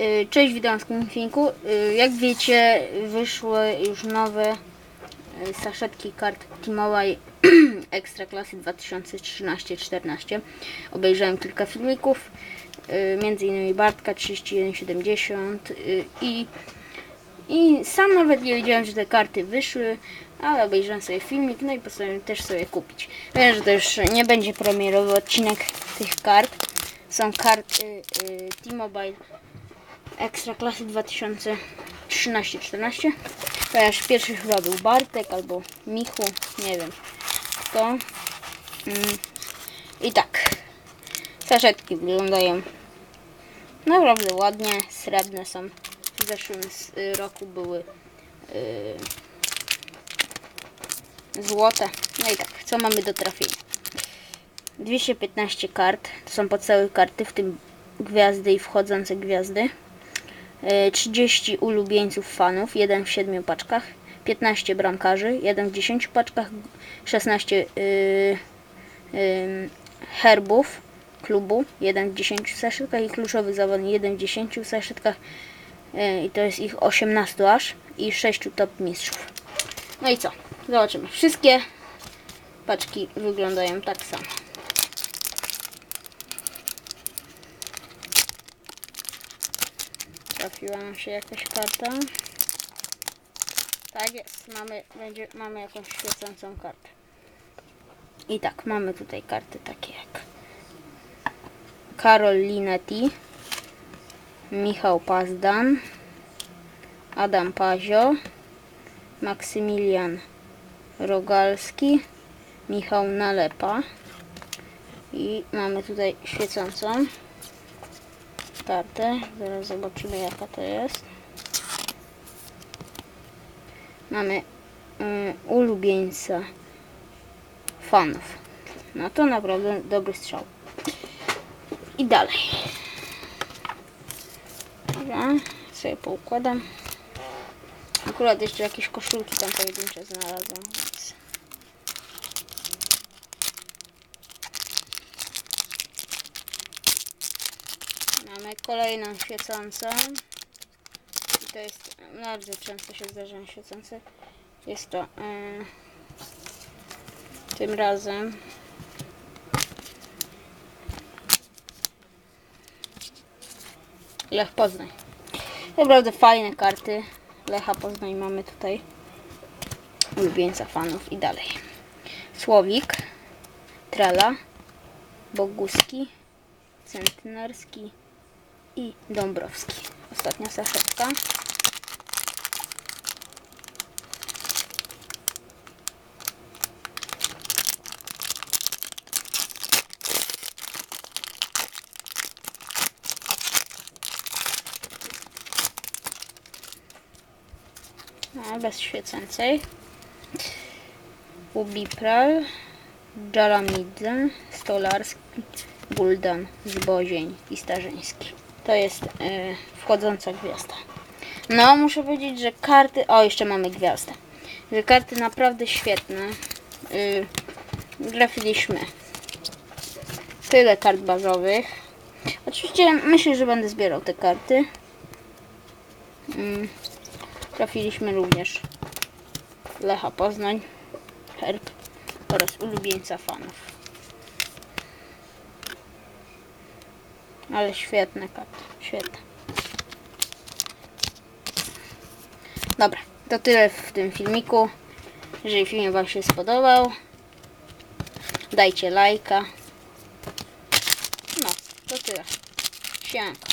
Y, Cześć, witam tym filmiku. Y, Jak wiecie, wyszły już nowe y, saszetki kart T-Mobile Ekstra Klasy 2013-14. Obejrzałem kilka filmików, innymi Bartka 3170 y, i, i sam nawet nie wiedziałem, że te karty wyszły, ale obejrzałem sobie filmik, no i postanowiłem też sobie kupić. Wiem, że to już nie będzie premierowy odcinek tych kart. Są karty T-Mobile Ekstra klasy 2013-14. Ponieważ pierwszy chyba był Bartek albo Michu, nie wiem kto. Mm. I tak. Saszetki wyglądają naprawdę ładnie, srebrne są. W zeszłym roku były y, złote. No i tak, co mamy do trafienia? 215 kart, to są podstawowe karty, w tym gwiazdy i wchodzące gwiazdy. E, 30 ulubieńców fanów, 1 w 7 paczkach, 15 bramkarzy, 1 w 10 paczkach, 16 y, herbów klubu, 1 w 10 saszetkach i kluczowych zawodnik 1 w 10 saszetkach y, i to jest ich 18 aż i 6 top mistrzów. No i co? Zobaczymy. Wszystkie paczki wyglądają tak samo. Trafiła nam się jakaś karta. Tak jest, mamy, będzie, mamy jakąś świecącą kartę. I tak, mamy tutaj karty takie jak Karol Linetti, Michał Pazdan, Adam Pazio, Maksymilian Rogalski, Michał Nalepa i mamy tutaj świecącą kartę. Zaraz zobaczymy jaka to jest. Mamy mm, ulubieńca fanów. No to naprawdę dobry strzał. I dalej. Dobra, sobie poukładam. Akurat jeszcze jakieś koszulki tam pojedyncze znalazłam. Więc... Mamy kolejną świecącą. I to jest bardzo często się zdarzają świecące. Jest to e, tym razem Lech Poznań. Naprawdę fajne karty. Lecha Poznań mamy tutaj. Ulubieńca fanów i dalej. Słowik, Trela, Boguski, Centynarski i Dąbrowski. Ostatnia saszetka. A, bez świecącej. Ubipral, Dżalamidze, Stolarski, Buldan, Zbozień i Starzyński. To jest e, wchodząca gwiazda. No, muszę powiedzieć, że karty... O, jeszcze mamy gwiazdę. Że karty naprawdę świetne. Y, trafiliśmy tyle kart bazowych. Oczywiście myślę, że będę zbierał te karty. Mm, trafiliśmy również Lecha Poznań, Herb oraz ulubieńca fanów. Ale świetne karty, świetne. Dobra, to tyle w tym filmiku. Jeżeli film Wam się spodobał, dajcie lajka. No, to tyle. Siemka.